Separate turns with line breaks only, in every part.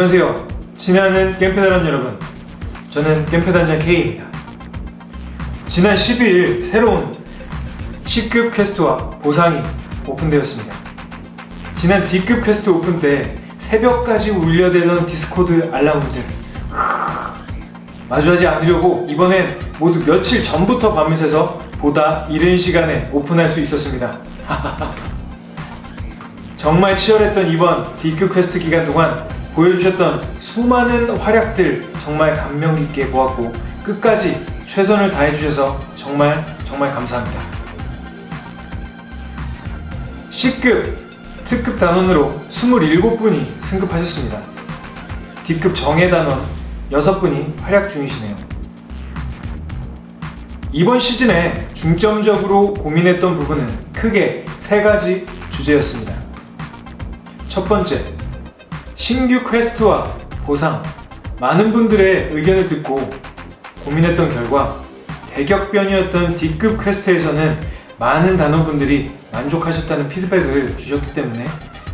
안녕하세요. 친애하는 겜페단원 여러분. 저는 겜페단장 K입니다. 지난 12일 새로운 C급 퀘스트와 보상이 오픈되었습니다. 지난 D급 퀘스트 오픈 때 새벽까지 울려대던 디스코드 알람음들 마주하지 않으려고 이번엔 모두 며칠 전부터 밤을 새서 보다 이른 시간에 오픈할 수 있었습니다. 정말 치열했던 이번 D급 퀘스트 기간 동안 보여주셨던 수많은 활약들 정말 감명 깊게 보았고 끝까지 최선을 다해주셔서 정말 정말 감사합니다. C급 특급 단원으로 27분이 승급하셨습니다. D급 정예 단원 6분이 활약 중이시네요. 이번 시즌에 중점적으로 고민했던 부분은 크게 세 가지 주제였습니다. 첫 번째, 신규 퀘스트와 보상. 많은 분들의 의견을 듣고 고민했던 결과 대격변이었던 D급 퀘스트에서는 많은 단원분들이 만족하셨다는 피드백을 주셨기 때문에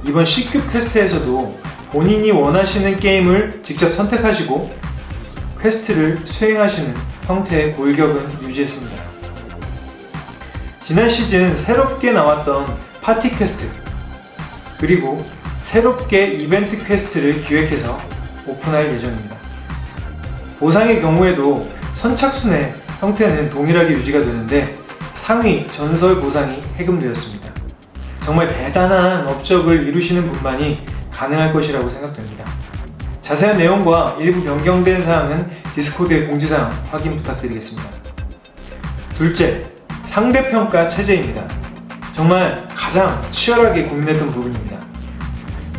이번 C급 퀘스트에서도 본인이 원하시는 게임을 직접 선택하시고 퀘스트를 수행하시는 형태의 골격은 유지했습니다. 지난 시즌 새롭게 나왔던 파티 퀘스트 그리고 새롭게 이벤트 퀘스트를 기획해서 오픈할 예정입니다. 보상의 경우에도 선착순의 형태는 동일하게 유지가 되는데 상위 전설 보상이 해금되었습니다. 정말 대단한 업적을 이루시는 분만이 가능할 것이라고 생각됩니다. 자세한 내용과 일부 변경된 사항은 디스코드의 공지사항 확인 부탁드리겠습니다. 둘째, 상대평가 체제입니다. 정말 가장 치열하게 고민했던 부분입니다.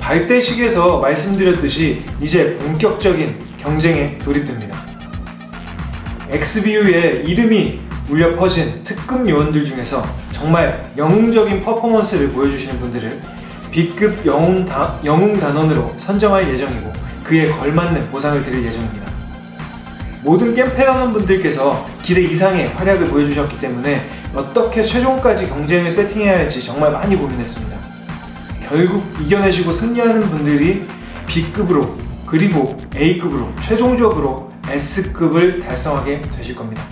발대식에서 말씀드렸듯이 이제 본격적인 경쟁에 돌입됩니다. XBU의 이름이 울려 퍼진 특급 요원들 중에서 정말 영웅적인 퍼포먼스를 보여주시는 분들을 B급 영웅, 다, 영웅 단원으로 선정할 예정이고 그에 걸맞는 보상을 드릴 예정입니다. 모든 겜페단원 분들께서 기대 이상의 활약을 보여주셨기 때문에 어떻게 최종까지 경쟁을 세팅해야 할지 정말 많이 고민했습니다. 결국 이겨내시고 승리하는 분들이 B급으로 그리고 A급으로 최종적으로 S급을 달성하게 되실 겁니다.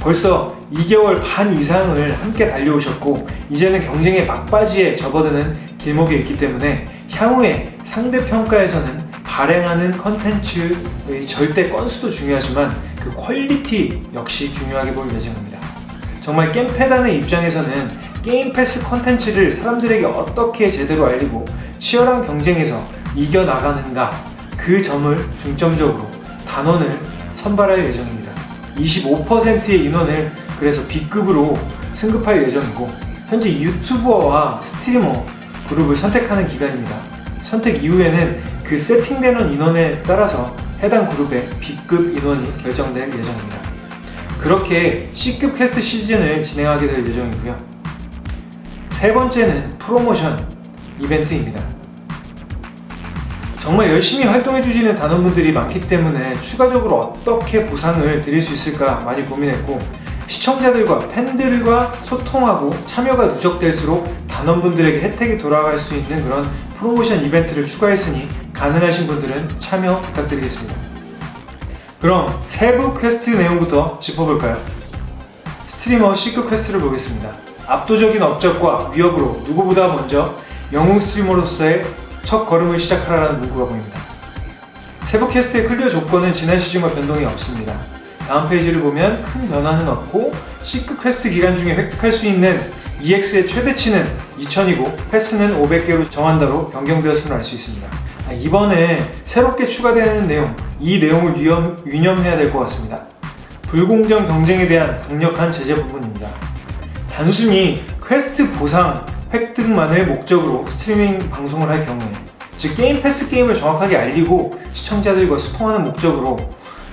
벌써 2개월 반 이상을 함께 달려오셨고 이제는 경쟁의 막바지에 접어드는 길목에 있기 때문에 향후에 상대평가에서는 발행하는 컨텐츠의 절대 건수도 중요하지만 그 퀄리티 역시 중요하게 볼 예정입니다. 정말 겜패단의 입장에서는 게임 패스 컨텐츠를 사람들에게 어떻게 제대로 알리고 치열한 경쟁에서 이겨나가는가 그 점을 중점적으로 단원을 선발할 예정입니다. 25%의 인원을 그래서 B급으로 승급할 예정이고 현재 유튜버와 스트리머 그룹을 선택하는 기간입니다. 선택 이후에는 그 세팅되는 인원에 따라서 해당 그룹의 B급 인원이 결정될 예정입니다. 그렇게 C급 퀘스트 시즌을 진행하게 될 예정이고요. 세 번째는 프로모션 이벤트입니다. 정말 열심히 활동해 주시는 단원분들이 많기 때문에 추가적으로 어떻게 보상을 드릴 수 있을까 많이 고민했고 시청자들과 팬들과 소통하고 참여가 누적될수록 단원분들에게 혜택이 돌아갈 수 있는 그런 프로모션 이벤트를 추가했으니 가능하신 분들은 참여 부탁드리겠습니다. 그럼 세부 퀘스트 내용부터 짚어볼까요? 스트리머 C급 퀘스트를 보겠습니다. 압도적인 업적과 위협으로 누구보다 먼저 영웅 스트리머로서의 첫 걸음을 시작하라는 문구가 보입니다. 세부 퀘스트의 클리어 조건은 지난 시즌과 변동이 없습니다. 다음 페이지를 보면 큰 변화는 없고 C급 퀘스트 기간 중에 획득할 수 있는 EX의 최대치는 2000이고 패스는 500개로 정한다로 변경되었음을 알 수 있습니다. 아, 이번에 새롭게 추가되는 내용, 이 내용을 유념, 유념해야 될 것 같습니다. 불공정 경쟁에 대한 강력한 제재 부분입니다. 단순히 퀘스트 보상 획득만을 목적으로 스트리밍 방송을 할 경우에 즉 게임 패스 게임을 정확하게 알리고 시청자들과 소통하는 목적으로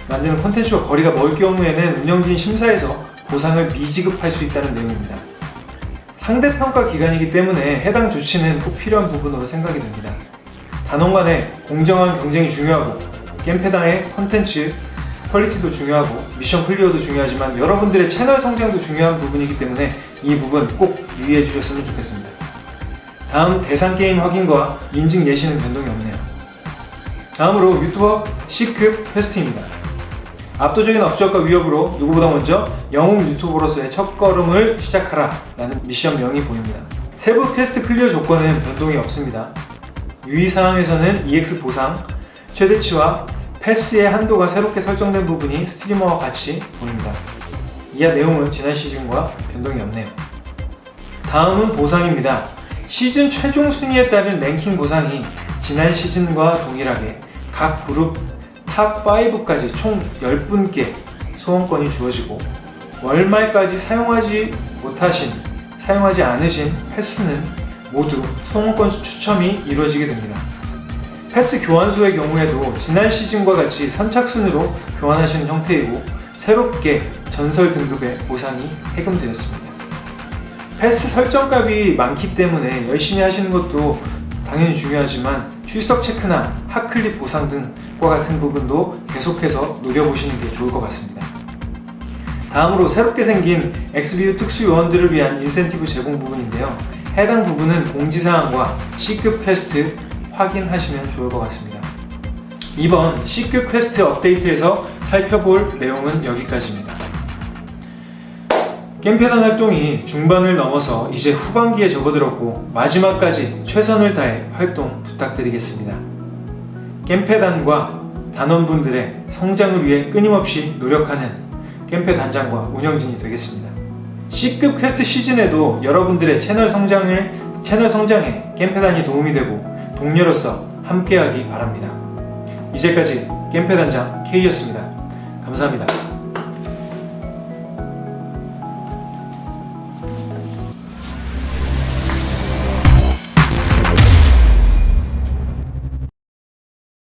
만드는 콘텐츠와 거리가 멀 경우에는 운영진 심사에서 보상을 미지급할 수 있다는 내용입니다. 상대평가 기간이기 때문에 해당 조치는 꼭 필요한 부분으로 생각이 됩니다. 단원 간의 공정한 경쟁이 중요하고 게임패당의 콘텐츠 퀄리티도 중요하고 미션 클리어도 중요하지만 여러분들의 채널 성장도 중요한 부분이기 때문에 이 부분 꼭 유의해 주셨으면 좋겠습니다. 다음 대상 게임 확인과 인증 예시는 변동이 없네요. 다음으로 유튜버 C급 퀘스트입니다. 압도적인 업적과 위협으로 누구보다 먼저 영웅 유튜버로서의 첫걸음을 시작하라 라는 미션명이 보입니다. 세부 퀘스트 클리어 조건은 변동이 없습니다. 유의 사항에서는 EX 보상, 최대치와 패스의 한도가 새롭게 설정된 부분이 스트리머와 같이 보입니다. 이하 내용은 지난 시즌과 변동이 없네요. 다음은 보상입니다. 시즌 최종 순위에 따른 랭킹 보상이 지난 시즌과 동일하게 각 그룹 탑 5까지 총 10분께 소원권이 주어지고 월말까지 사용하지 못하신, 사용하지 않으신 패스는 모두 소원권 추첨이 이루어지게 됩니다. 패스 교환소의 경우에도 지난 시즌과 같이 선착순으로 교환하시는 형태이고 새롭게 전설 등급의 보상이 해금되었습니다. 패스 설정값이 많기 때문에 열심히 하시는 것도 당연히 중요하지만 출석 체크나 핫클립 보상 등과 같은 부분도 계속해서 노려보시는 게 좋을 것 같습니다. 다음으로 새롭게 생긴 엑스비드 특수 요원들을 위한 인센티브 제공 부분인데요. 해당 부분은 공지사항과 C급 퀘스트 확인하시면 좋을 것 같습니다. 이번 C급 퀘스트 업데이트에서 살펴볼 내용은 여기까지입니다. 게임패단 활동이 중반을 넘어서 이제 후반기에 접어들었고 마지막까지 최선을 다해 활동 부탁드리겠습니다. 게임패단과 단원분들의 성장을 위해 끊임없이 노력하는 게임패 단장과 운영진이 되겠습니다. C급 퀘스트 시즌에도 여러분들의 채널 성장을 채널 성장에 게임패단이 도움이 되고 동료로서 함께하기 바랍니다. 이제까지 게임패 단장 K였습니다. 감사합니다.